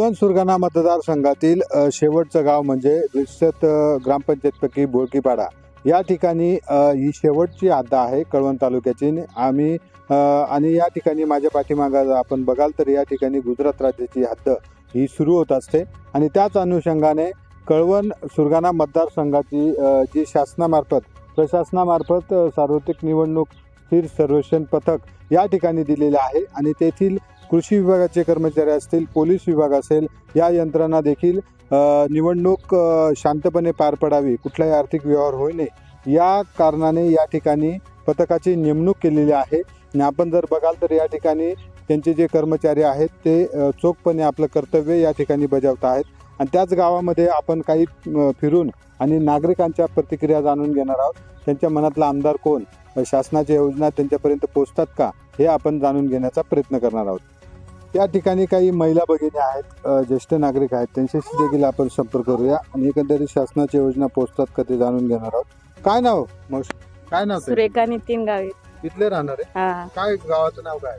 कळवण सुरगाणा मतदारसंघातील शेवटचं गाव म्हणजे रिसत ग्रामपंचायतपैकी बोळकीपाडा. या ठिकाणी ही शेवटची हद्द आहे कळवण तालुक्याची. आम्ही आणि या ठिकाणी माझ्या पाठीमागं आपण बघाल तर या ठिकाणी गुजरात राज्याची हद्द ही सुरू होत असते. आणि त्याच अनुषंगाने कळवण सुरगाणा मतदारसंघाची जी शासनामार्फत प्रशासनामार्फत सार्वत्रिक निवडणूक स्थिर सर्वेक्षण पथक या ठिकाणी दिलेले आहे. आणि तेथील कृषी विभागाचे कर्मचारी असतील पोलीस विभाग असेल या यंत्रणा देखील निवडणूक शांतपणे पार पडावी कुठलाही आर्थिक व्यवहार होऊ नये या कारणाने या ठिकाणी पथकाची नेमणूक केलेली आहे. आणि आपण जर बघाल तर या ठिकाणी त्यांचे जे कर्मचारी आहेत ते चोखपणे आपलं कर्तव्य या ठिकाणी बजावत आहेत. आणि त्याच गावामध्ये आपण काही फिरून आणि नागरिकांच्या प्रतिक्रिया जाणून घेणार आहोत. त्यांच्या मनातला आमदार कोण? शासनाच्या योजना त्यांच्यापर्यंत पोहोचतात का? हे आपण जाणून घेण्याचा प्रयत्न करणार आहोत. या ठिकाणी काही महिला भगिनी आहेत अ, ज्येष्ठ नागरिक आहेत त्यांच्याशी देखील आपण संपर्क करूया आणि एकंदरीत शासनाच्या योजना पोहोचतात का ते जाणून घेणार आहोत. काय नाव मग काय नाव? सुरेखा नितीन गावे. इथले राहणार आहे? हा. काय गावाचं नाव काय?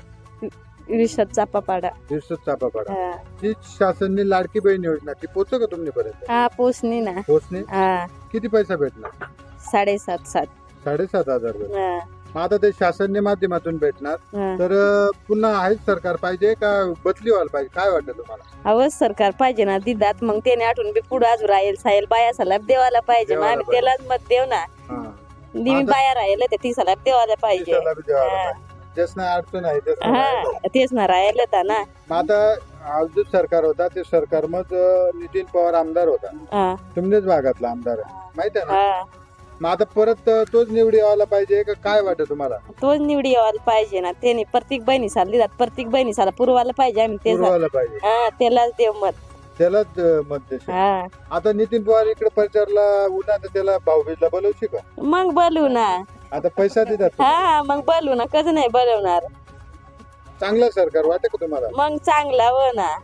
विषद चापापाडा. दिसत चापापाडा. हा. जी शासनने लाडकी बहीण योजना ती पोहोच का तुमच्यापर्यंत? हा पोचणी ना. पोहोचणे हा. किती पैसा भेटणार? साडेसात सात. साडेसात हजार हा, आता ते शासनने माध्यमातून भेटणार. हा. तर अ, पुन्हा आहेच सरकार पाहिजे का बदली व्हायला पाहिजे? काय वाटतं तुम्हाला? अवच सरकार पाहिजे ना दिदात. मग त्याने आठवून बी पुढे अजून राहील साहेल बाया सलाब देवाला पाहिजे. मग देवाला आम्ही त्यालाच मत देऊ ना. हा. आता- बाया राहिले तर ती सलाब देवाला पाहिजे. दिसायला बी द्यावं हा. लागतं. ज्यासनं अडचण आहे त्यासनं राहिलं. हा तेच ना राहिले तर ना. मग आता आज जो सरकार होता ते सरकार मग नितीन पवार आमदार होता. हा. तुमच्याच भागातला आमदार आहे. माहिती आहे ना? हा. मग आता परत तोच निवडी व्हायला पाहिजे का काय वाटतं तुम्हाला? तोच निवडी यावायला पाहिजे ना. त्याने प्रत्येक बहिणी साला दिदात प्रत्येक बहिणी साला पुरवायला पाहिजे आम्ही ते पाहिजे. हा त्यालाच देव मत. त्यालाच अ, मत देशील. हा. आता नितीन पवार इकडे प्रचारला उन्हा तर त्याला भाऊबीजला बोलवशी का? मग बोलू ना. आता पैसा देतात हा मग बोलू ना. कसं नाही बोलवणार? चांगलं सरकार वाटतं का तुम्हाला? मग चांगला हो ना.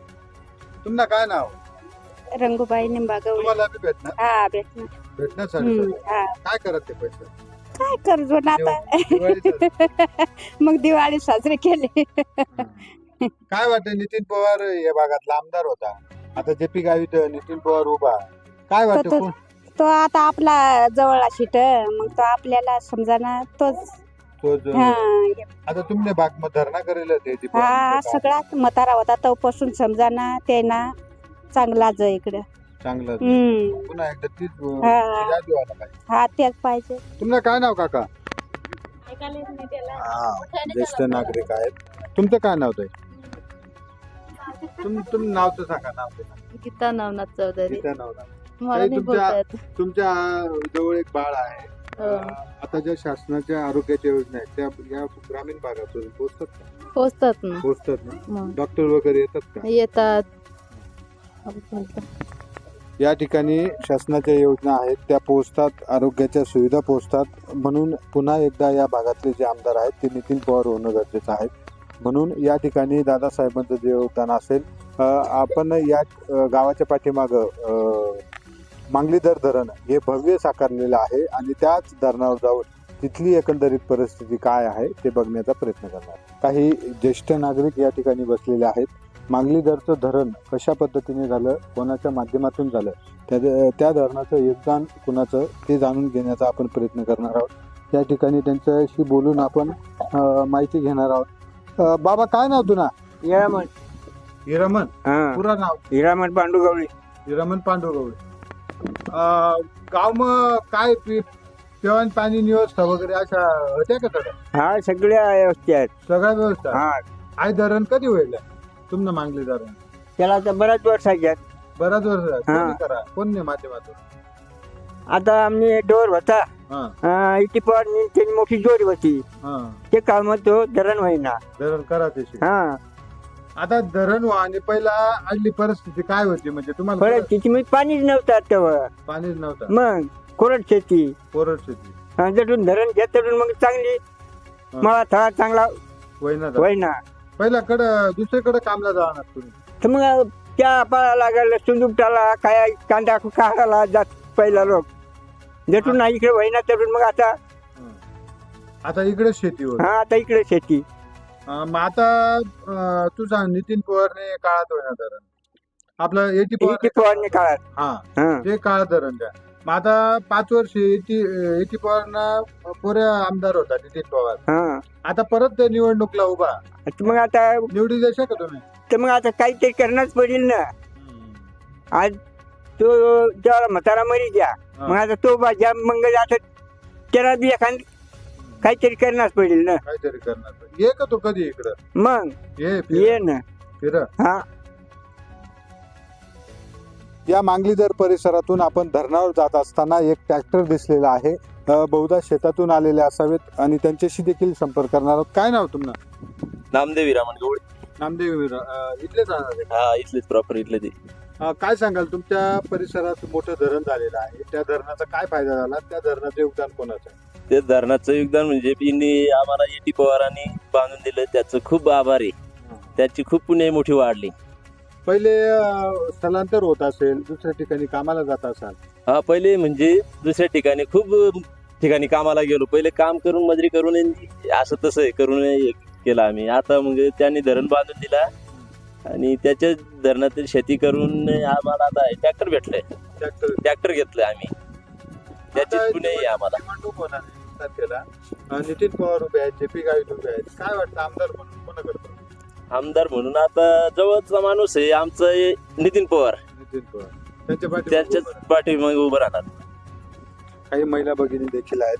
तुम्हाला काय नाव? रंगूबाई निंबागवळी तुम्हाला बी भेटणार हा भेटणार काय करत ते पैसे? काय करतो ना आता. मग दिवाळी साजरी केली. हं. काय वाटतं नितीन पवार या भागातला आमदार होता? आता जे पी गावीत नितीन पवार उभा. काय वाटतं तो- कोण? तो आता आपला जवळला शिट मग तो आपल्याला समजा ना तोच. तो जो- हा. आता तुमने भाग मग धरणा करेल ते ती हा मतारा होता तो पासून समजा ना ते ना चांगलाच आहे इकडं. चांगलं हम्म. पुन्हा एकदा तीच अं, हा. यादी व्हायला पाहिजे. हा तेच पाहिजे. तुम्हाला काय नाव काका? ज्येष्ठ नागरिक आहेत. तुमचं काय नाव तुम तुम नाव तर सांगा नाव तर सांगा. गीता नवनाथ चौधरी. गीता नाव सांगा. मला ताई, नाही तुमच्या-. तुमच्या जवळ एक बाळ आहे. हो. आता ज्या शासनाच्या आरोग्याच्या योजना आहेत त्या या ग्रामीण भागातून पोहोचतात का? पोचतात ना. पोहोचतात ना? मग डॉक्टर वगैरे येतात का? येतात. या ठिकाणी शासनाच्या योजना आहेत. त्या पोहोचतात आरोग्याच्या सुविधा पोहोचतात. म्हणून पुन्हा एकदा या भागातले जे आमदार आहेत ते नितीन पवार होणं गरजेचं आहे. म्हणून या ठिकाणी दादासाहेबांचं जे योगदान असेल आपण या गावाच्या पाठीमागं मांगलीधर धरण हे भव्य साकारलेलं आहे आणि त्याच धरणावर जाऊन तिथली एकंदरीत परिस्थिती काय आहे ते बघण्याचा प्रयत्न करणार. काही ज्येष्ठ नागरिक या ठिकाणी बसलेले आहेत. मांगलीधरचं धरण कशा पद्धतीने झालं कोणाच्या माध्यमातून झालं त्या त्या धरणाचं योगदान कुणाचं ते जाणून घेण्याचा आपण प्रयत्न करणार आहोत. या ठिकाणी त्यांच्याशी बोलून आपण माहिती घेणार आहोत. बाबा काय नाव तुला हिरामन. हा. पुरा नाव? हिरामण पांडुगवळी. हिरामन पांडुरगवळे गाव मग काय पि- पिवाण पाणी व्यवस्था वगैरे अशा होत्या का सगळ्या? हा सगळ्या व्यवस्था आहेत. सगळ्या व्यवस्था हा. आय धरण कधी होईल तुमनं मागले धरण त्याला आता बऱ्याच वर्षाच्या. बराच वर्ष झालं. हा. कोणी करा. कोण माध्यमातून? आता आम्ही डोर होता. हा. अं, इथे पण त्यांनी मोठी जोडी होती. हा. ते काम तो धरण होईना धरण करा त्याची हा. आता धरण व्हा आणि पहिला आडली परिस्थिती काय होती? म्हणजे तुम्हाला परत तिथे मी पाणीच नव्हतं तेव्हा. पाणीच नव्हतं. मग कोरड शेती. कोरड शेती. जटून धरण घेतून मग चांगली. मला थोडा चांगला वैना होईना. पहिला कडं दुसरीकडे कामला जाणार तुम्ही. तर मग त्या पाळा लागल सुंदुकटाला काय कांदा काढायला जात पहिला लोक. जटून नाही इकडे होईना तरून मग आता. आता इकडे शेती हा आता इकडे शेती. मग आता अं, तू सांग नितीन पवारने काळात होईना धरण आपलं एटी पवारने काळात हा. हा. ते काळ धरण द्या. मग आता पाच वर्ष एटी एटी पवारना पुरे आमदार होता नितीन पवार. हा. आता परत ते निवडणुकीला उभा. तर मग आता निवडी देशा का तुम्ही? तर मग आता काहीतरी करणंच पडेल ना. आज तो जेव्हा म्हातारा मरी द्या. मग आता तो बा ज्या मग आता त्याला बी एखाद काहीतरी करणंच पडेल ना. काहीतरी करणार. ये का तू कधी इकडं? मग? ये फिर. ये ना. फिर. हा. या मांगलीदर परिसरातून आपण धरणावर जात असताना एक ट्रॅक्टर दिसलेला आहे. बहुधा शेतातून आलेले असावेत आणि त्यांच्याशी देखील संपर्क करणार आहोत. काय नाव तुम्हाला नामदेव विरामण गवळी. नामदेव इथलेच राहणार आहे. हा इथलेच प्रॉपर इथले ते. अ, काय सांगाल? तुमच्या परिसरात मोठं धरण झालेलं आहे. त्या धरणाचा काय फायदा झाला? त्या धरणाचं योगदान कोणाचं आहे? ते धरणाचं योगदान म्हणजे यांनी आम्हाला एटी पवारांनी बांधून दिलं. त्याचं खूप आभार आहे. त्याची खूप पुणे मोठी वाढली. पहिले अ, स्थलांतर होत असेल दुसऱ्या ठिकाणी कामाला जात असाल. हा पहिले म्हणजे दुसऱ्या ठिकाणी खूप ठिकाणी कामाला गेलो. पहिले काम करून मजुरी करून असं तसं हे करून हे केलं आम्ही. आता मग त्यांनी धरण बांधून दिला आणि त्याच्या धरणातील शेती करून आम्हाला आता ट्रॅक्टर भेटलंय. ट्रॅक्टर ट्रॅक्टर घेतलंय आम्ही. त्याचीच आता पुणे आहे आम्हाला. निवडणूक होणार आहे तारखेला अ, नितीन पवार उभे आहेत जे पी गावित उभे आहेत. काय वाटतं आमदार म्हणून कोणा करतो आमदार म्हणून. आता जवळचा माणूस आहे आमचं हे नितीन पवार. नितीन पवार. त्यांच्या पाठीमागे त्यांच्याच उभं राहा. पाठीमागे उभं राहणार काही महिला भगिनी देखील आहेत.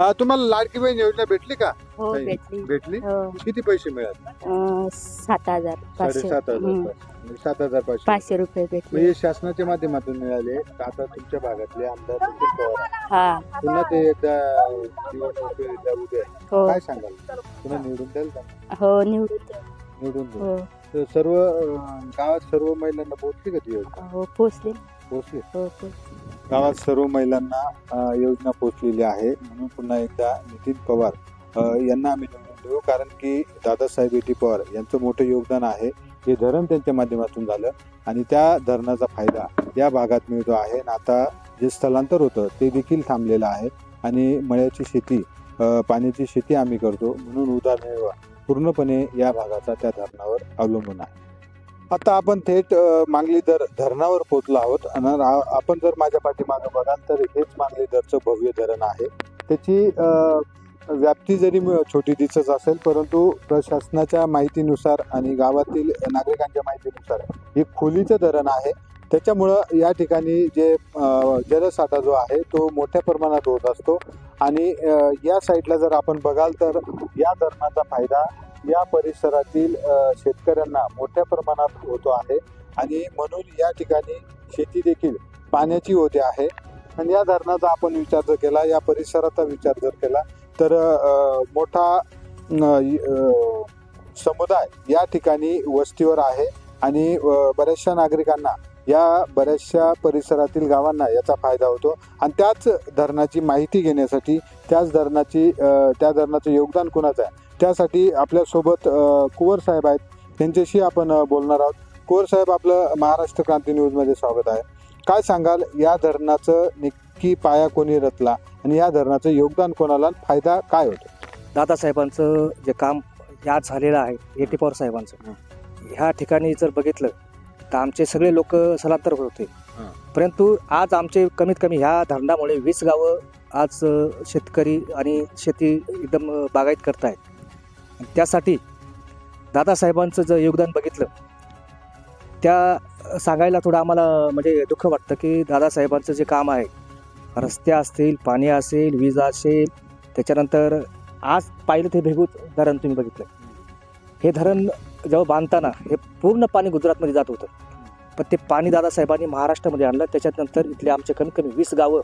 अ, तुम्हाला लाडकी बहीण योजना भेटली का? हो काही? भेटली. भेटली? हो. किती पैसे मिळाले? अं, सात हजार पाचशे. साडेसात हजार हम्म. म्हणजे सात हजार पाचशे. पाचशे रुपये भेटले. म्हणजे शासनाच्या माध्यमातून मिळाले. आता तुमच्या भागातले आमदार नितीन पवार आहेत. हा. पुन्हा ते एकदा आहेत. हो. काय सांगाल? पुन्हा निवडून द्याल का? हो निवडून. निवडून द्याल हो. तर सर्व अं, गावात सर्व महिलांना पोहोचली का ती योजना? हो पोचले पोहोचली? हो गावात सर्व महिलांना अ, योजना पोहोचलेली आहे. म्हणून पुन्हा एकदा नितीन पवार अ, यांना आम्ही निवडून देऊ. कारण की दादासाहेब एटी पवार यांचं मोठं योगदान आहे. हे धरण त्यांच्या माध्यमातून झालं. आणि त्या धरणाचा फायदा या भागात मिळतो आहे. आणि आता जे स्थलांतर होतं ते देखील थांबलेलं आहे. आणि मळ्याची शेती अ, पाण्याची शेती आम्ही करतो. म्हणून उदाहरण पूर्णपणे या भागाचा त्या धरणावर अवलंबून आहे. आता आपण थेट मांगली मांगलीधर धरणावर पोहोचलो आहोत. आणि आपण जर माझ्या पाठीमागं बघाल तर हेच मांगलीधरचं भव्य धरण आहे. त्याची व्याप्ती जरी छोटी दिसत असेल परंतु प्रशासनाच्या माहितीनुसार आणि गावातील नागरिकांच्या माहितीनुसार हे खोलीचं धरण आहे. त्याच्यामुळं या ठिकाणी जे जलसाठा जो आहे तो मोठ्या प्रमाणात होत असतो. आणि या साईडला जर आपण बघाल तर या धरणाचा फायदा या परिसरातील शेतकऱ्यांना मोठ्या प्रमाणात होतो आहे. आणि म्हणून या ठिकाणी शेती देखील पाण्याची होते आहे. आणि या धरणाचा आपण विचार जर केला या परिसराचा विचार जर केला तर मोठा समुदाय या ठिकाणी वस्तीवर आहे. आणि बऱ्याचशा नागरिकांना या बऱ्याचशा परिसरातील गावांना याचा फायदा होतो. आणि त्याच धरणाची माहिती घेण्यासाठी त्याच धरणाची त्या धरणाचं योगदान कुणाचं आहे? त्यासाठी आपल्यासोबत कुंवर साहेब आहेत. त्यांच्याशी आपण बोलणार आहोत. कुंवर साहेब आपलं महाराष्ट्र क्रांती न्यूजमध्ये स्वागत आहे. काय सांगाल? या धरणाचं नक्की पाया कोणी रचला? आणि या धरणाचं योगदान कोणाला? फायदा काय होतो? दादासाहेबांचं जे काम यात झालेलं आहे एटी पवार साहेबांचं. ह्या ठिकाणी जर बघितलं तर आमचे सगळे लोक स्थलांतर होत होते. हां. परंतु आज आमचे कमीत कमी ह्या धरणामुळे वीस गावं आज अ, शेतकरी आणि शेती एकदम अ, बागायत करतायत. त्यासाठी दादासाहेबांचं जर योगदान बघितलं त्या सांगायला थोडं आम्हाला म्हणजे दुःख वाटतं की दादासाहेबांचं जे काम आहे रस्ते असतील पाणी असेल वीज असेल त्याच्यानंतर आज पाहिलं ते भेगूत धरण तुम्ही बघितलं. हे धरण जेव्हा बांधताना हे पूर्ण पाणी गुजरातमध्ये जात होतं. पण ते पाणी दादासाहेबांनी महाराष्ट्रामध्ये आणलं. त्याच्यानंतर इथले आमचे कमीत कमी वीस गावं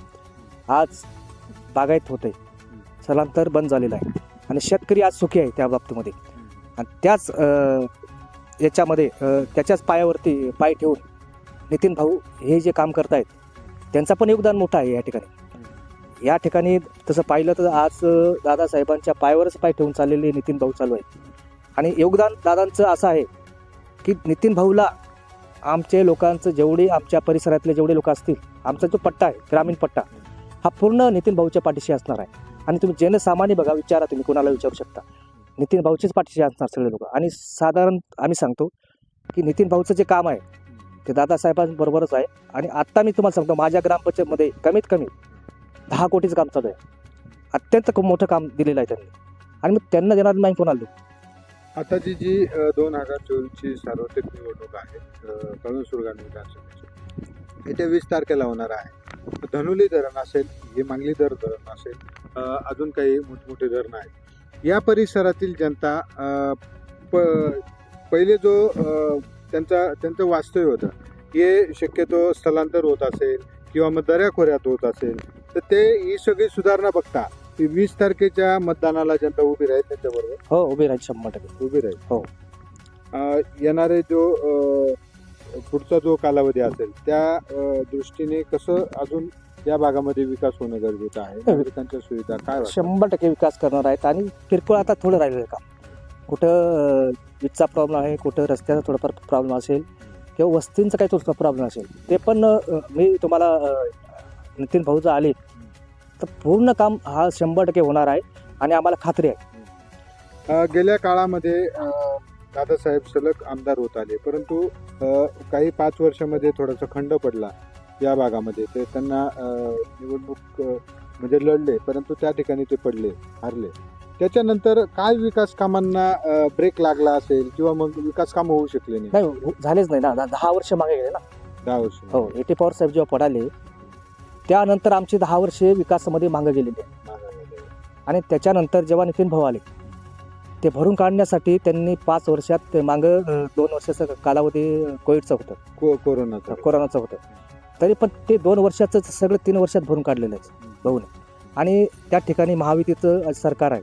आज बागायत होते स्थलांतर बंद झालेलं आहे. आणि शेतकरी आज सुखी आहे त्या बाबतीमध्ये. आणि त्याच याच्यामध्ये त्याच्याच पायावरती पाय ठेवून नितीन भाऊ हे जे काम करतायत त्यांचं पण योगदान मोठं आहे या ठिकाणी. या ठिकाणी तसं पाहिलं तर आज दादासाहेबांच्या पायावरच पाय ठेवून चाललेले नितीन भाऊ चालू आहे आणि योगदान दादांचं असं आहे की नितीन भाऊला आमचे लोकांचं जेवढे आमच्या परिसरातले जेवढे लोक असतील आमचा जो पट्टा आहे ग्रामीण पट्टा हा पूर्ण नितीन भाऊच्या पाठीशी असणार आहे. आणि तुम्ही जनसामान्य बघा विचारा तुम्ही कोणाला विचारू शकता. नितीन भाऊचेच पाठीशी असणार सगळे लोक. आणि साधारण आम्ही सांगतो की नितीन भाऊचं जे काम आहे ते दादासाहेबांबरोबरच आहे. आणि आत्ता मी तुम्हाला सांगतो माझ्या ग्रामपंचायतमध्ये कमीत कमी दहा कोटीचं काम चालू आहे. अत्यंत खूप मोठं काम दिलेलं आहे त्यांनी. आणि मग त्यांना देणार नाही कोणाला आताची जी दोन हजार चोवीसची सार्वत्रिक निवडणूक आहे अ, कळून विधानसभेची येत्या वीस तारखेला होणार आहे. धनुली धरण असेल हे मांगली धर धरण असेल अजून काही मोठमोठे धरणं आहेत. या परिसरातील जनता प पहिले जो त्यांचा त्यांचं वास्तव्य होतं हे शक्यतो स्थलांतर होत असेल किंवा मग दऱ्याखोऱ्यात होत असेल तर ते ही सगळी सुधारणा बघता ती वीस तारखेच्या मतदानाला जनता उभी राहील त्यांच्याबरोबर. हो उभे राहील शंभर टक्के. उभी राहील. हो. अं, येणारे जो अं, पुढचा जो कालावधी असेल त्या अं, दृष्टीने कसं अजून या भागामध्ये विकास होणं गरजेचं आहे? नागरिकांच्या सुविधा काय वाटतं? शंभर टक्के विकास करणार आहेत आणि किरकोळ आता थोडं राहिलेलं का कुठं अं, वीजचा प्रॉब्लेम आहे कुठं रस्त्याचा थोडाफार प्रॉब्लेम असेल किंवा वस्तींचा काही थोडासा प्रॉब्लेम असेल ते पण अं, मी तुम्हाला अं, नितीन भाऊ जर आले तर पूर्ण काम हा शंभर टक्के होणार आहे आणि आम्हाला खात्री आहे. अं, गेल्या काळामध्ये अं, दादासाहेब सलग आमदार होत आले. परंतु अं, काही पाच वर्षामध्ये थोडासा खंड पडला या भागामध्ये. ते त्यांना अं, निवडणूक अं, म्हणजे लढले परंतु त्या ठिकाणी ते पडले हारले. त्याच्यानंतर काय विकास कामांना अं, ब्रेक लागला असेल किंवा मग विकास कामं होऊ शकले नाही नाही हो- झालेच नाही ना. दहा वर्ष मागे गेले ना. दहा वर्ष. हो एटी पॉवर साहेब जेव्हा पडाले त्यानंतर आमची दहा वर्षे विकासामध्ये मागं गेलेली आहे. आणि त्याच्यानंतर जेव्हा नितीन भाऊ आले ते भरून काढण्यासाठी त्यांनी पाच वर्षात ते मागं अं, दोन वर्षाचं कालावधी कोविडचं होतं. को- कोरोनाचा. कोरोनाचं होतं. तरी पण ते दोन वर्षाचं सगळं तीन वर्षात भरून काढलेलं आहे भाऊने. आणि त्या ठिकाणी महायुतीचं आज सरकार आहे.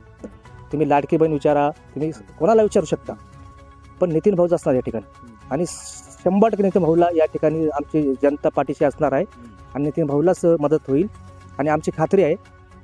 तुम्ही लाडकी बहीण विचारा तुम्ही कोणाला विचारू शकता? पण नितीन भाऊच असणार या ठिकाणी. आणि शंभर टक्के नितीन भाऊला या ठिकाणी आमची जनता पाठीशी असणार आहे. आणि नितीन भाऊलाच मदत होईल. आणि आमची खात्री आहे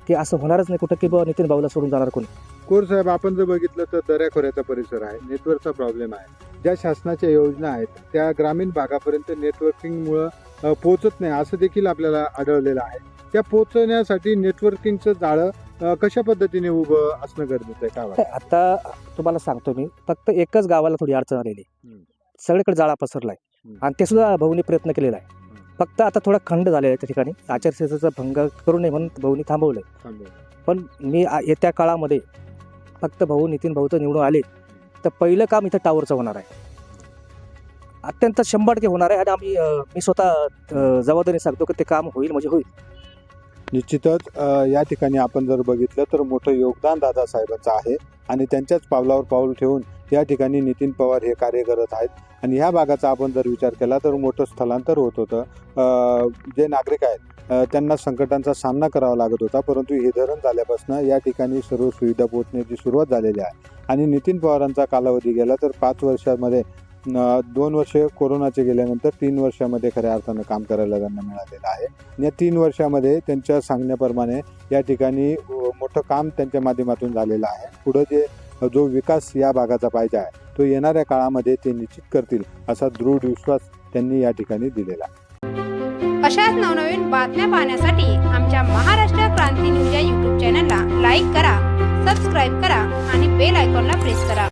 की असं होणारच नाही कुठं की बाबा नितीन भाऊला सोडून जाणार कोणी. कोर साहेब आपण जर बघितलं तर दऱ्याखोऱ्याचा परिसर आहे नेटवर्कचा प्रॉब्लेम आहे. ज्या शासनाच्या योजना आहेत त्या ग्रामीण भागापर्यंत नेटवर्किंगमुळं अ, पोहोचत नाही असं देखील आपल्याला आढळलेलं आहे. त्या पोहोचण्यासाठी नेटवर्किंगचं जाळं अ, कशा पद्धतीने उभं असणं गरजेचं आहे काय वाटतं? आता तुम्हाला सांगतो मी फक्त एकच गावाला थोडी अडचण आलेली हम्म. सगळीकडे जाळा पसरलाय. हम्म. आणि ते सुद्धा भाऊनी प्रयत्न केलेला आहे. फक्त आता थोडा खंड झालेला आहे त्या ठिकाणी. आचारसंहितेचा भंग करू नये म्हणून भाऊनी थांबवलंय. थांबवा. पण मी आ- येत्या काळामध्ये फक्त भाऊ नितीन भाऊ जर निवडून आले तर पहिलं काम इथं टावरचं होणार आहे. अत्यंत शंभर टक्के होणार आहे आणि आम्ही अं, मी स्वतः अं, जबाबदारी सांगतो की ते काम होईल म्हणजे होईल. निश्चितच या ठिकाणी आपण जर बघितलं तर मोठं योगदान दादासाहेबांचं आहे आणि त्यांच्याच पावलावर पाऊल ठेवून या ठिकाणी नितीन पवार हे कार्य करत आहेत. आणि ह्या भागाचा आपण जर विचार केला तर मोठं स्थलांतर होत होतं. जे नागरिक आहेत त्यांना संकटांचा सामना करावा लागत होता परंतु हे धरण झाल्यापासून या ठिकाणी सर्व सुविधा पोहोचण्याची सुरुवात झालेली आहे. आणि नितीन पवारांचा कालावधी गेला तर पाच वर्षामध्ये दोन वर्ष कोरोनाचे गेल्यानंतर तीन वर्षामध्ये खऱ्या अर्थानं काम करायला त्यांना मिळालेलं आहे. या तीन वर्षामध्ये त्यांच्या सांगण्याप्रमाणे या ठिकाणी मोठं काम त्यांच्या माध्यमातून झालेलं आहे. पुढं जे जो विकास या भागाचा पाहिजे आहे तो येणाऱ्या काळामध्ये ते निश्चित करतील असा दृढ विश्वास त्यांनी या ठिकाणी दिलेला अशाच नवनवीन बातम्या पाहण्यासाठी आमच्या महाराष्ट्र क्रांती न्यूज या युट्यूब चॅनलला लाईक करा सबस्क्राईब करा आणि बेल आयकॉनला प्रेस करा.